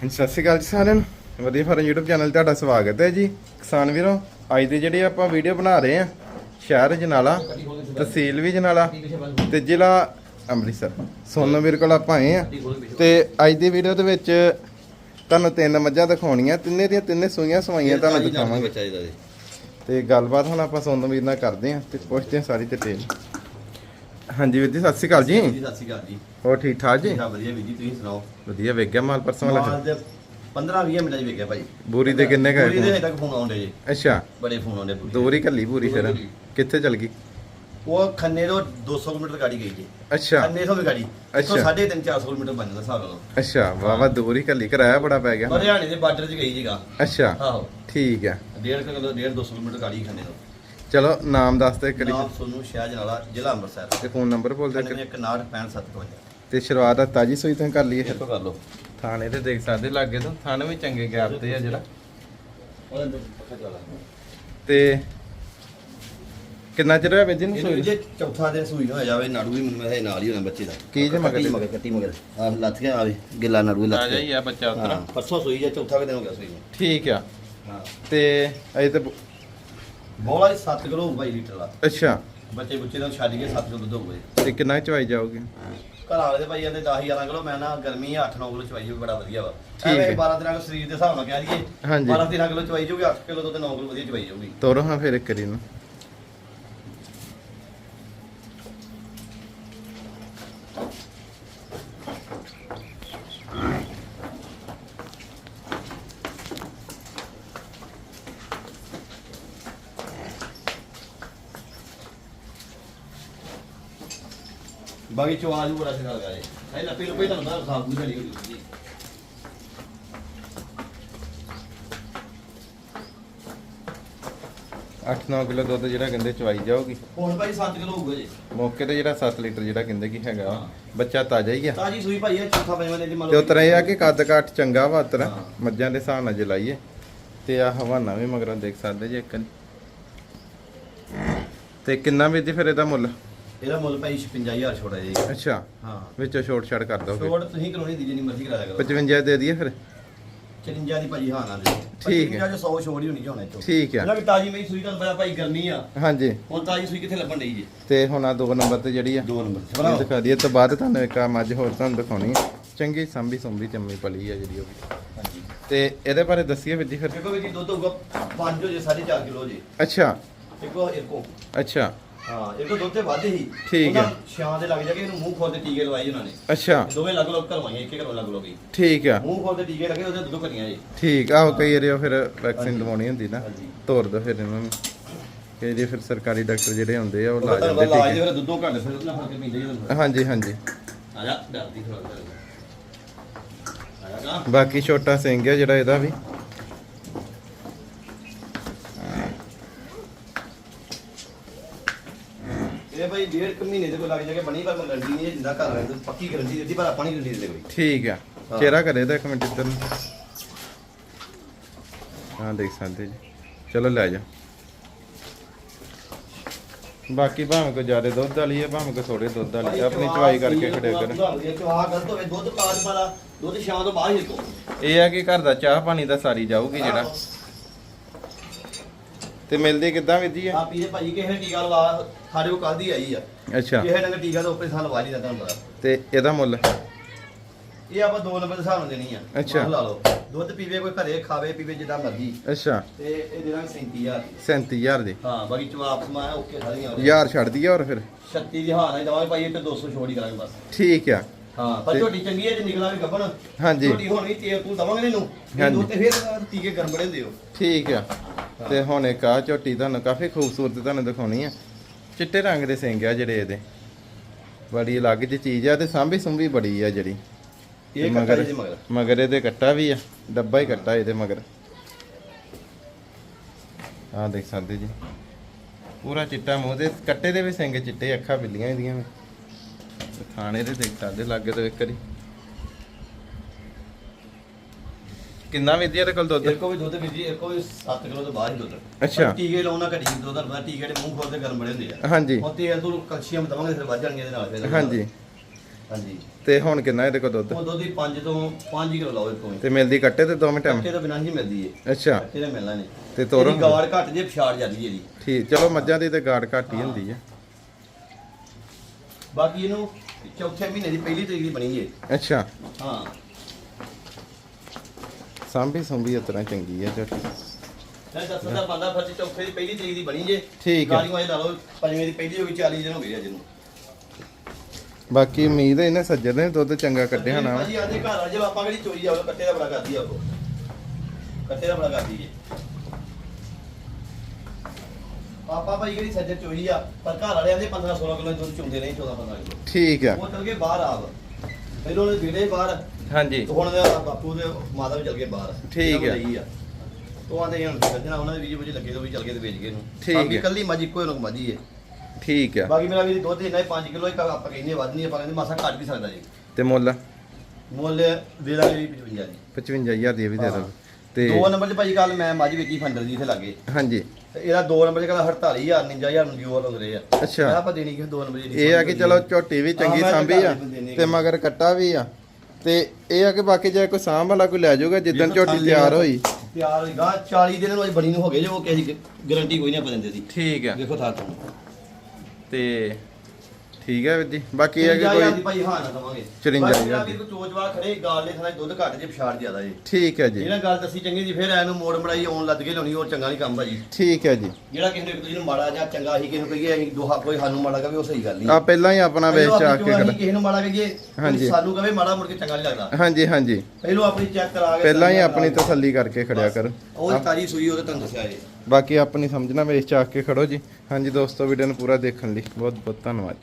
ਸਤਿ ਸ਼੍ਰੀ ਅਕਾਲ ਜੀ ਸਾਰਿਆਂ ਨੂੰ। ਵਧੀਆ ਫਾਰਮ YouTube ਚੈਨਲ 'ਤੇ ਤੁਹਾਡਾ ਸਵਾਗਤ ਹੈ ਜੀ। ਕਿਸਾਨ ਵੀਰੋ ਅੱਜ ਦੀ ਜਿਹੜੀ ਆਪਾਂ ਵੀਡੀਓ ਬਣਾ ਰਹੇ ਆ ਸ਼ਹਿਰ ਜਨਾਲਾ ਤਹਿਸੀਲ ਵੀ ਜਨਾਲਾ ਤੇ ਜ਼ਿਲ੍ਹਾ ਅੰਮ੍ਰਿਤਸਰ। ਸੋਨੂ ਵੀਰ ਕੋਲ ਆਪਾਂ ਆਏ ਆ ਤੇ ਅੱਜ ਦੀ ਵੀਡੀਓ ਦੇ ਵਿੱਚ ਤੁਹਾਨੂੰ ਤਿੰਨ ਮੱਝਾਂ ਦਿਖਾਉਣੀਆਂ ਤਿੰਨੇ ਦੀਆਂ ਤਿੰਨੇ ਸੂਈਆਂ ਸਵਾਈਆਂ ਤੁਹਾਨੂੰ ਦਿਖਾਵਾਂਗੇ। ਤੇ ਗੱਲਬਾਤ ਹੁਣ ਆਪਾਂ ਸੋਨੂ ਵੀਰ ਨਾਲ ਕਰਦੇ ਆ ਤੇ ਪੁੱਛਦੇ ਆ ਸਾਰੀ ਡਿਟੇਲ ਹਾਂਜੀ ਵੀਰ ਜੀ ਸਤਿ ਸ਼੍ਰੀ ਅਕਾਲ ਜੀ। ਜੀ ਸਤਿ ਸ਼੍ਰੀ ਅਕਾਲ ਜੀ। ਹੋਰ ਠੀਕ ਠਾਕ ਜੀ? ਠੀਕ ਵਧੀਆ ਵੀਰ ਜੀ ਤੁਸੀਂ ਸੁਣਾਓ? ਵਧੀਆ ਵੇਖ ਗਿਆ ਮਾਲ ਪਰਸੋਂ ਵਾਲਾ ਮਾਲ ਦੇ 15 20 ਮਿੰਟਾਂ ਚ ਵੇਖਿਆ ਭਾਈ। ਬੂਰੀ ਦੇ ਕਿੰਨੇ ਪੂਰੀ ਦੇ ਗਏ ਹਜੇ ਤੱਕ ਫੋਨ ਆਉਂਦੇ ਜੀ। ਅੱਛਾ। ਬੜੇ ਫੋਨ ਆਉਂਦੇ ਪੂਰੀ ਦੂਰੀ ਕੱਲੀ ਪੂਰੀ ਫਿਰ। ਕਿੱਥੇ ਚਲ ਗਈ? ਉਹ ਖੰਨੇ ਤੋਂ 200 ਕਿਲੋਮੀਟਰ ਗਾੜੀ ਗਈ ਜੀ। ਅੱਛਾ। ਖੰਨੇ ਤੋਂ ਵੀ ਗਾੜੀ। ਅੱਛਾ। ਅੱਛਾ 3.5 400 ਕਿਲੋਮੀਟਰ ਬਣ ਜਾਂਦਾ ਹਿਸਾਬ ਨਾਲ। ਅੱਛਾ ਵਾਵਾ ਦੂਰੀ ਕੱਲੀ ਕਰਾਇਆ ਬੜਾ ਪੈ ਗਿਆ। ਹਰਿਆਣੇ ਦੇ ਬਾਰਡਰ 'ਚ ਗਈ ਜੀਗਾ। ਅੱਛਾ। ਆਹੋ। ਠੀਕ ਹੈ 1.5 ਕਿਲੋ 1.5 200 ਕਿਲੋਮੀਟਰ ਗਾੜੀ ਖੰਨੇ ਤੋਂ। ਚਲੋ ਨਾਮ ਦੱਸ ਦੇ ਕਰੀ ਨਾਮ ਸੋਨੂੰ ਸ਼ਹਿਰ ਜਨਾਲਾ ਜ਼ਿਲ੍ਹਾ ਅੰਮ੍ਰਿਤਸਰ। ਤੇ ਫੋਨ ਨੰਬਰ ਬੋਲ ਦੇ 9165 ਤੇ ਸ਼ੁਰੂਆਤ ਆ ਤਾਜੀ ਸੂਈ ਤੋਂ ਕਰ ਲਈਏ ਤੋਂ ਕਰ ਲਓ। ਥਾਣੇ ਤੇ ਦੇਖ ਸਕਦੇ ਲੱਗੇ ਤੋਂ। ਥਾਣੇ ਵੀ ਚੰਗੇ ਗੈਪ ਤੇ ਆ ਜਿਹੜਾ। ਤੋਂ ਕਿੰਨਾ ਚਿਰ ਹੋਇਆ ਵੇਜੀ ਨੂੰ ਸੂਈ ਜੇ ਚੌਥਾ ਦਿਨ ਸੂਈ ਹੋਇਆ ਜਾਵੇ ਨਾੜੂ ਵੀ ਮੈਨੂੰ ਇਹ ਨਾਲ ਹੀ ਹੋਣਾ ਬੱਚੇ ਦਾ। ਕੀ ਜੇ ਮਗਰ ਮਗਰ ਕੱਟੀ ਮਗਰ। ਆ ਲੱਥ ਗਿਆ ਆਵੇ ਗਿੱਲਾ ਨਾੜੂ ਲੱਥ ਗਿਆ ਆ ਬੱਚਾ ਉਤਰਾ। ਪਰਸੋਂ ਸੂਈ ਜੇ ਚੌਥਾ ਦਿਨ ਹੋ ਗਿਆ ਸੂਈ ਠੀਕ ਆ। ਹਾਂ। ਤੇ ਅਜੇ ਤੇ ਬੋਲਾ 7 ਕਿਲੋ ਹੋਊਗਾ ਜੀ ਲੀਟਰ ਦਾ। ਅੱਛਾ। ਬੱਚੇ ਬੁੱਚੇ ਨੂੰ ਛੱਡ ਕੇ 7 ਕਿਲੋ ਦੁੱਧ ਹੋਊਗਾ ਤੇ ਕਿੰਨਾ ਚਵਾਈ ਜਾਓਗੇ ਘਰ ਵਾਲੇ ਦੇ ਭਾਈ ਕਹਿੰਦੇ 10 11 ਕਿਲੋ ਮੈਂ ਨਾ ਗਰਮੀ 8 9 ਕਿਲੋ ਚਵਾਈ ਹੋਊ ਬੜਾ ਵਧੀਆ ਵਾ। ਠੀਕ ਐਵੇਂ ਹੈ। 12 13 ਕਿਲੋ ਸਰੀਰ ਦੇ ਹਿਸਾਬ ਨਾਲ ਕਹਿ ਦਈਏ ਹਾਂਜੀ। 12 13 ਕਿਲੋ ਚਵਾਈ ਜਾਊਗੀ 8 ਕਿਲੋ ਦੁੱਧ 9 ਕਿਲੋ ਵਧੀਆ ਚਵਾਈ ਜਾਊਗੀ। ਤੋਰੋ ਹਾਂ ਫਿਰ ਇੱਕ ਕਰੀ ਨੂੰ ਬਾਕੀ ਚਵਾਜ ਬੜਾ ਸਿਖਾ ਗਿਆ ਜੀ। ਇਹ ਲੱਪੀ ਲੁਪੀ ਤੁਹਾਨੂੰ ਪਤਾ ਖਾਬ ਨੂੰ ਚੜੀ ਹੋਈ ਜੀ। ਅੱਠ 9 ਕਿਲੋ ਦੁੱਧ ਜਿਹੜਾ ਕਹਿੰਦੇ ਚਵਾਈ ਜਾਓਗੀ ਹੁਣ ਭਾਈ 7 ਕਿਲੋ ਹੋਊਗਾ ਜੀ। ਮੌਕੇ ਤੇ ਜਿਹੜਾ 7 ਲੀਟਰ ਜਿਹੜਾ ਕਹਿੰਦੇ ਕੀ ਹੈਗਾ ਬੱਚਾ ਤਾਜ਼ਾ ਹੀ ਆ। ਤਾਜੀ ਸੂਈ ਭਾਈ ਇਹ ਚੌਥਾ ਪੰਜਵਾਂ ਦਿਨ ਦੀ ਮੰਨ ਤੇ ਲਓ ਉਤਰਾ ਇਹ ਆ ਕਿ ਕੱਦ ਕਾਠ ਚੰਗਾ ਵਾ ਉਤਰਾ। ਹਾਂ। ਮੱਝਾਂ ਦੇ ਹਿਸਾਬ ਨਾਲ ਜਲਾਈਏ ਤੇ ਆ ਹਵਾਨਾ ਵੀ ਮਗਰੋਂ ਦੇਖ ਸਕਦੇ ਜੇ ਇੱਕ। ਤੇ ਕਿੰਨਾ ਵੀ ਦੀ ਫਿਰ ਇਹਦਾ ਮੁੱਲ? ਇਹਦਾ ਮੁੱਲ ਭਾਈ 56000 ਛੋੜਾ ਜੀ। ਅੱਛਾ। ਹਾਂ। ਵਿੱਚੋਂ ਛੋਟ ਛੜ ਕਰ ਦੋਗੇ। ਛੋੜ ਤੁਸੀਂ ਕਰਾਉਣੀ ਦੀ ਜਿੰਨੀ ਮਰਜ਼ੀ ਕਰਾ ਕਰੋ। 55 ਦੇ ਦਈਏ ਫਿਰ? 54 ਦੀ ਭਾਜੀ ਹਾਂ ਨਾ ਦੇ। ਠੀਕ ਹੈ। 55 ਚ 100 ਛੋੜ ਹੀ ਹੋਣੀ ਚਾਹੁੰਦੇ ਚੋ। ਠੀਕ ਇਹਨਾਂ ਵੀ ਤਾਜੀ ਮੇਰੀ ਸੂਈ ਤੁਹਾਨੂੰ ਪਤਾ ਭਾਈ ਗਰਮੀ ਆ। ਹਾਂਜੀ। ਹੁਣ ਤਾਜੀ ਸੂਈ ਕਿੱਥੇ ਲੱਭਣ ਡਈ ਜੀ? ਤੇ ਹੁਣ ਆ ਦੋ ਨੰਬਰ ਤੇ ਜਿਹੜੀ ਆ ਦੋ ਨੰਬਰ ਇਹ ਦਿਖਾ ਦਈਏ। ਤੋਂ ਬਾਅਦ ਤੁਹਾਨੂੰ ਇੱਕ ਆ ਮੱਝ ਹੋਰ ਤੁਹਾਨੂੰ ਦਿਖਾਉਣੀ ਆ। ਚੰਗੀ ਸੰਭੀ ਸੰਭੀ ਚੰਮੀ ਪਲੀ ਆ ਜਿਹੜੀ ਉਹ ਵੀ। ਹਾਂਜੀ। ਤੇ ਇਹਦੇ ਬਾਰੇ ਦੱਸੀਏ ਵੀਰ ਜੀ ਫਿਰ। ਦੇਖੋ ਵੀ ਜੀ ਦੁੱਧ ਹੋਊਗਾ 5 ਜੇ 4.5 ਕਿਲੋ ਜੀ। ਅੱਛਾ। ਦੇਖੋ ਇੱਕੋ ਅੱਛਾ। ਹਾਂ ਇਹ ਤੋਂ ਦੁੱਧ ਤੇ ਵੱਧ ਹੀ। ਠੀਕ ਹੈ। ਛਾਂ ਦੇ ਲੱਗ ਜਾ ਕੇ ਇਹਨੂੰ ਮੂੰਹ ਖੋਲ ਕੇ ਟੀਕੇ ਲਵਾਏ ਉਹਨਾਂ ਨੇ। ਅੱਛਾ। ਦੋਵੇਂ ਲੱਗ ਲੋਕ ਕਰਵਾਈਆਂ ਇੱਕ ਇੱਕ ਘਰੋਂ ਲੱਗ ਲੋਗੀ ਠੀਕ ਆ ਮੂੰਹ ਖੋਲ ਕੇ ਟੀਕੇ ਲੱਗੇ ਉਹਦੇ ਦੁੱਧ ਕਰੀਆਂ ਜੀ। ਠੀਕ ਆ ਉਹ ਕਈ ਵਾਰੀ ਉਹ ਫਿਰ ਵੈਕਸੀਨ। ਲਵਾਉਣੀ ਹੁੰਦੀ ਨਾ। ਹਾਂਜੀ। ਤੋਰ ਦੋ ਫਿਰ ਇਹਨਾਂ ਨੂੰ। ਕਈ ਜੇ ਫਿਰ ਸਰਕਾਰੀ ਡਾਕਟਰ ਜਿਹੜੇ ਹੁੰਦੇ ਆ ਉਹ ਲਾ ਉਹ ਜਾਂਦੇ ਲਾਜ ਦੇ ਟੀਕੇ। ਫਿਰ ਦੁੱਧੋਂ ਘੱਟ ਫਿਰ ਉਹਨਾਂ ਫ਼ਰਕ ਪੈਂਦਾ ਜੀ ਤੁਹਾਨੂੰ ਹਾਂਜੀ ਹਾਂਜੀ। ਆ ਜਾ ਡਰਦੀ ਥੋੜਾ ਆ ਜਾ। ਬਾਕੀ ਛੋਟਾ ਸਿੰਘ ਆ ਜਿਹੜਾ ਇਹਦਾ ਵੀ ਇਹ ਭਾਈ ਡੇਢ ਕੁ ਮਹੀਨੇ ਦੇ ਕੋਲ ਲੱਗ ਜਾ ਕੇ ਬਣੀ ਪਰ ਮੈਂ ਗਰੰਟੀ ਨਹੀਂ ਜਿੰਦਾ ਘਰ ਰਹਿੰਦੇ ਪੱਕੀ ਗਰੰਟੀ ਦਿੱਤੀ ਪਰ ਆਪਾਂ ਨਹੀਂ ਗਰੰਟੀ ਦਿੰਦੇ ਕੋਈ। ਠੀਕ ਆ। ਹਾਂ। ਚਿਹਰਾ ਕਰੇ ਦਾ ਇੱਕ ਮਿੰਟ ਇੱਧਰ ਨੂੰ। ਹਾਂ ਦੇਖ ਸਕਦੇ ਜੀ। ਚਲੋ ਲੈ ਜਾ। ਬਾਕੀ ਭਾਵੇਂ ਕੋ ਜ਼ਿਆਦਾ ਦੁੱਧ ਵਾਲੀ ਹੈ ਭਾਵੇਂ ਕੋ ਥੋੜੇ ਦੁੱਧ ਵਾਲੀ ਹੈ ਆਪਣੀ ਚਵਾਈ ਕਰਕੇ ਖੜੇ ਕਰ। ਦੁੱਧ ਦੁੱਧ ਸ਼ਾਮ ਤੋਂ ਬਾਅਦ ਹੀ ਤੋਂ ਇਹ ਆ ਕਿ ਘਰ ਦਾ ਚਾਹ ਪਾਣੀ ਦਾ ਸਾਰੀ ਜਾਊਗੀ ਜਿਹੜਾ। ਤੇ ਮਿਲਦੀ ਕਿੱਦਾਂ ਵਿਧੀ ਆ ਆ ਪੀਏ ਭਾਈ ਕਿਸੇ ਨੇ ਟੀਕਾ ਲਵਾ ਸਾਡੇ ਕੋਲ ਕੱਲ ਦੀ ਆਈ ਆ। ਅੱਛਾ। ਕਿਸੇ ਨੇ ਟੀਕਾ ਤਾਂ ਉੱਪਰ ਸਾਲ ਲਵਾ ਲਈ ਦਾ ਤੁਹਾਨੂੰ ਪਤਾ। ਤੇ ਇਹਦਾ ਮੁੱਲ? ਇਹ ਆਪਾਂ ਦੋ ਨੰਬਰ ਦੇ ਹਿਸਾਬ ਨਾਲ ਦੇਣੀ ਆ। ਅੱਛਾ। ਮੰਨ ਲਾ ਲਓ ਦੁੱਧ ਪੀਵੇ ਕੋਈ ਘਰੇ ਖਾਵੇ ਪੀਵੇ ਜਿੱਦਾਂ ਮਰਜ਼ੀ। ਅੱਛਾ। ਤੇ ਇਹ ਦੇਣਾ 37000 ਦੀ। 37000 ਦੀ। ਹਾਂ ਬਾਕੀ ਚਵਾਪ ਸਮਾਇਆ ਓਕੇ ਸਾਰੀਆਂ ਯਾਰ ਛੱਡ ਦਈਏ ਹੋਰ ਫਿਰ। 36 ਦੀ ਹਾਂ ਨਹੀਂ ਦਵਾਂਗੇ ਭਾਈ ਇਹ ਤੇ 200 ਛੋੜ ਹੀ ਕਰਾਂਗੇ ਬਸ। ਠੀਕ ਆ। ਹਾਂ ਪਰ ਝੋਟੀ ਚੰਗੀ ਹੈ ਜੇ ਨਿਕਲਾ ਵੀ ਗੱਬਣ। ਹਾਂਜੀ। ਝੋਟੀ ਹੁਣ ਵੀ ਤੇਲ ਤੂੰ ਦਵਾਂਗੇ ਇਹਨੂੰ। ਹਾਂਜੀ। ਹਾਂਜੀ। ਤੇ ਫਿਰ ਟੀਕੇ ਗਰਮ ਬੜੇ ਦਿਓ ਠੀਕ ਆ। ਤੇ ਹੁਣ ਇੱਕ ਆ ਝੋਟੀ ਤੁਹਾਨੂੰ ਕਾਫੀ ਖੂਬਸੂਰਤ ਤੁਹਾਨੂੰ ਦਿਖਾਉਣੀ ਆ। ਚਿੱਟੇ ਰੰਗ ਦੇ ਸਿੰਘ ਆ ਜਿਹੜੇ ਇਹਦੇ। ਬੜੀ ਅਲੱਗ ਜਿਹੀ ਚੀਜ਼ ਆ ਤੇ ਸਾਂਭੀ ਸੁੰਭੀ ਬੜੀ ਆ ਜਿਹੜੀ। ਇਹ ਮਗਰ- ਮਗਰ। ਇਹਦੇ ਕੱਟਾ ਵੀ ਆ ਡੱਬਾ ਹੀ ਕੱਟਾ ਇਹਦੇ ਮਗਰ। ਆਹ ਦੇਖ ਸਕਦੇ ਜੀ। ਪੂਰਾ ਚਿੱਟਾ ਮੂੰਹ ਦੇ ਕੱਟੇ ਦੇ ਵੀ ਸਿੰਘ ਚਿੱਟੇ ਅੱਖਾਂ ਬਿੱਲੀਆਂ ਇਹਦੀਆਂ ਖਾਣੇ ਦੇ ਦੇਖ ਸਕਦੇ ਲਾਗੇ ਤੋਂ ਇੱਕ ਵਾਰੀ। ਕਿੰਨਾ ਵਿਦਿਆ ਦੇ ਕੋਲ ਦੁੱਧ? ਇਹ ਕੋ ਵੀ ਦੁੱਧ ਵੀ ਜੀ ਇਹ ਕੋ ਵੀ 7 ਕਿਲੋ ਤੋਂ ਬਾਹਰ ਹੀ ਦੁੱਧ। ਅੱਛਾ। ਟੀਕੇ ਲਾਉਣਾ ਘਟੀ ਦੁੱਧ ਦਾ ਪਤਾ ਟੀਕੇ ਦੇ ਮੂੰਹ ਖੋਲਦੇ ਗਰਮ ਬੜੇ ਹੁੰਦੇ ਆ। ਹਾਂਜੀ। ਉਹ ਤੇਲ ਤੂੰ ਕਲਸ਼ੀਅਮ ਦਵਾਂਗੇ ਫਿਰ ਵੱਧ ਜਾਣਗੇ ਇਹਦੇ ਨਾਲ ਫਿਰ ਹਾਂਜੀ। ਹਾਂਜੀ। ਤੇ ਹੁਣ ਕਿੰਨਾ ਇਹਦੇ ਕੋਲ ਦੁੱਧ? ਉਹ ਦੁੱਧ ਹੀ 5 ਤੋਂ 5 ਕਿਲੋ ਲਾਓ ਇੱਕੋ ਤੇ ਮਿਲਦੀ ਕੱਟੇ ਤੇ ਦੋਵੇਂ ਟਾਈਮ ਕੱਟੇ ਤੋਂ ਬਿਨਾਂ ਹੀ ਮਿਲਦੀ ਏ ਅੱਛਾ। ਕੱਟੇ ਤਾਂ ਮਿਲਣਾ ਨਹੀਂ। ਤੇ ਤੋਰੋ। ਗਾੜ ਘੱਟ ਜੇ ਪਛਾੜ ਜਾਂਦੀ ਹੈ ਜੀ ਠੀਕ ਚਲੋ ਮੱਝਾਂ ਦੀ ਤੇ ਗਾੜ ਘੱਟ ਹੀ ਹੁੰਦੀ ਆ। ਬਾਕੀ ਇਹਨੂੰ ਚੌਥੇ ਮਹੀਨੇ ਦੀ ਪਹਿਲੀ ਤਰੀਕ ਦੀ ਬਣੀ ਏ ਅੱਛਾ। ਹਾਂ। ਸਾਂਭੀ ਸੰਭੀ ਇਸ ਤਰ੍ਹਾਂ ਚੰਗੀ ਆ ਝੋਟੀ ਮੈਂ ਦੱਸਣ ਦਾ ਬੰਦਾ ਫਿਰ ਚੌਥੇ ਦੀ ਪਹਿਲੀ ਤਰੀਕ ਦੀ ਬਣੀ ਜੇ। ਠੀਕ ਹੈ। ਗਾੜੀਆਂ ਇਹ ਲਾ ਲਓ ਪੰਜਵੇਂ ਦੀ ਪਹਿਲੀ ਹੋ ਗਈ 40 ਦਿਨ ਹੋ ਗਏ ਅੱਜ ਨੂੰ। ਬਾਕੀ ਉਮੀਦ ਹੈ ਇਹਨੇ ਸੱਜਰ ਨੇ ਦੁੱਧ ਚੰਗਾ ਕੱਢਿਆ ਨਾ ਭਾਜੀ ਆਦੇ ਘਰ ਆ ਜੇ ਆਪਾਂ ਕਿਹੜੀ ਚੋਰੀ ਆਵੇ ਕੱਟੇ ਦਾ ਬੜਾ ਕਰਦੀ ਆ ਉਹ। ਕੱਟੇ ਦਾ ਬੜਾ ਕਰਦੀ ਏ ਪਾਪਾ ਭਾਈ ਕਿਹੜੀ ਸੱਜਰ ਚੋਰੀ ਆ ਪਰ ਘਰ ਵਾਲਿਆਂ ਦੇ 15 16 ਕਿਲੋ ਦੁੱਧ ਚੁੰਦੇ ਨਹੀਂ 14 15 ਕਿਲੋ। ਠੀਕ ਆ। ਉਹ ਚਲ ਗਏ ਬਾਹਰ ਆਪ। ਫਿਰ ਉਹਨੇ ਵੀੜੇ ਬਾਹਰ ਹਾਂਜੀ। ਤੇ ਹੁਣ ਬਾਪੂ ਦੇ ਮਾਤਾ ਵੀ ਚਲ ਗਏ ਬਾਹਰ। ਠੀਕ ਹੈ। ਨੂੰ ਲਈ ਆ। ਉਹ ਆਂਦੇ ਹੁਣ ਸੱਜਣਾ ਉਹਨਾਂ ਦੇ ਵੀਡੀਓ ਵਿੱਚ ਲੱਗੇ ਤੋਂ ਵੀ ਚਲ ਗਏ ਤੇ ਵੇਚ ਗਏ ਨੂੰ ਠੀਕ ਬਾਕੀ ਹੈ। ਕੱਲੀ ਮੱਝ ਇੱਕੋ ਹੀ ਮੱਝੀ ਏ। ਠੀਕ ਆ ਬਾਕੀ ਮੇਰਾ ਵੀ ਦੁੱਧ ਇੰਨਾ 5 ਕਿਲੋ ਹੀ ਆਪਾਂ ਕਹਿੰਦੇ ਵੱਧ ਨਹੀਂ ਆਪਾਂ ਕਹਿੰਦੇ ਮਾਸਾ ਘੱਟ ਵੀ ਸਕਦਾ ਜੀ। ਤੇ ਮੁੱਲ? ਮੁੱਲ ਦੇ ਦਾਂਗੇ 55 ਜੀ। 55000 ਦੀ ਇਹ ਵੀ ਦੇ ਦੋ ਤੇ ਦੋ ਨੰਬਰ 'ਚ ਭਾਜੀ ਕੱਲ ਮੈਂ ਮੱਝ ਵੇਚੀ ਫੰਡਰ ਦੀ ਇੱਥੇ ਲੱਗੇ। ਹਾਂਜੀ। ਤੇ ਇਹਦਾ ਦੋ ਨੰਬਰ 'ਚ ਕਹਿੰਦਾ 48000 59000 ਨੂੰ ਲਾਉਂਦੇ ਰਹੇ ਆ। ਅੱਛਾ। ਮੈਂ ਆਪਾਂ ਦੇਣੀ ਕਿ ਦੋ ਨੰਬਰ ਇਹ ਆ ਕਿ ਚਲੋ ਝੋਟੀ ਵੀ ਚੰਗੀ ਹਾਂ, ਮੈਂ ਸਾਂਭੀ ਆ ਘਰ ਤੇ ਮਗਰ ਕੱਟਾ ਵੀ ਆ। ਤੇ ਇਹ ਆ ਕਿ ਬਾਕੀ ਜੇ ਕੋਈ ਸਾਂਭ ਵਾਲਾ ਕੋਈ ਲੈ ਜਾਊਗਾ ਜਿੱਦਣ ਝੋਟੀ ਤਿਆਰ ਹੋਈ। ਤਿਆਰ ਹੋਈ ਗਾ। 40 ਦਿਨ ਨੂੰ ਅਜੇ ਬਣੀ ਨੂੰ ਹੋ ਗਏ ਜੇ ਉਹ ਕਿਸੇ ਗਾਰੰਟੀ ਕੋਈ ਨਹੀਂ ਆਪਾਂ ਦਿੰਦੇ ਦੀ। ਠੀਕ ਆ ਦੇਖੋ ਥਾ ਤੋਂ ਤੇ ਠੀਕ ਹੈ ਵੀਰ ਜੀ। ਬਾਕੀ ਇਹ ਕਿ ਕੋਈ ਭਾਈ ਹਾਂ ਨਾ ਦਵਾਂਗੇ। 54,000 ਵੀ ਚੋਚਵਾ ਖੜੇ ਗਾਲ ਦੇ ਥਾਂ ਦੁੱਧ ਘੱਟ ਜੇ ਪਛਾੜ ਜ਼ਿਆਦਾ ਜੀ। ਠੀਕ ਹੈ ਜੀ। ਇਹਨਾਂ ਗੱਲ ਦੱਸੀ ਚੰਗੀ ਜੀ ਫਿਰ ਐਨੂੰ ਮੋੜ ਮੜਾਈ ਆਉਣ ਲੱਗ ਕੇ ਲਾਉਣੀ ਹੋਰ ਚੰਗਾ ਨਹੀਂ ਕੰਮ ਭਾਜੀ। ਠੀਕ ਹੈ ਜੀ। ਜਿਹੜਾ ਕਿਸੇ ਨੂੰ ਦੂਜੇ ਨੂੰ ਮਾੜਾ ਜਾਂ ਚੰਗਾ ਹੀ ਕਿਸੇ ਨੂੰ ਕਹੀਏ ਅਸੀਂ ਦੋਹਾ ਕੋਈ ਸਾਨੂੰ ਮਾੜਾ ਕਹੇ ਉਹ ਸਹੀ ਗੱਲ ਨਹੀਂ ਆ ਪਹਿਲਾਂ ਹੀ ਆਪਣਾ ਵੇਚ ਚਾ ਕੇ ਖੜਾ। ਕਿਸੇ ਨੂੰ ਮਾੜਾ ਕਹੀਏ ਹਾਂਜੀ। ਸਾਨੂੰ ਕਹੇ ਮਾੜਾ ਮੁੜ ਕੇ ਚੰਗਾ ਨਹੀਂ ਲੱਗਦਾ। ਹਾਂਜੀ ਹਾਂਜੀ। ਪਹਿਲੋਂ ਆਪਣੀ ਚੈੱਕ ਕਰਾ ਕੇ ਪਹਿਲਾਂ ਹੀ ਆਪਣੀ ਤਸੱਲੀ ਕਰਕੇ ਖੜਿਆ ਕਰ। ਉਹ ਤਾਜੀ ਸੂਈ ਉਹਦੇ ਤੁਹਾਨੂੰ ਦੱਸਿਆ ਜੀ। ਬਾਕੀ ਆਪਣੀ ਸਮਝਣਾ ਵੇਚ ਚਾ ਕੇ ਖੜੋ ਜੀ। ਹਾਂਜੀ ਦੋਸਤੋ ਵੀਡੀਓ ਨੂੰ ਪੂਰਾ ਦੇਖਣ ਲਈ ਬਹੁਤ ਬਹੁਤ ਧੰਨਵਾਦ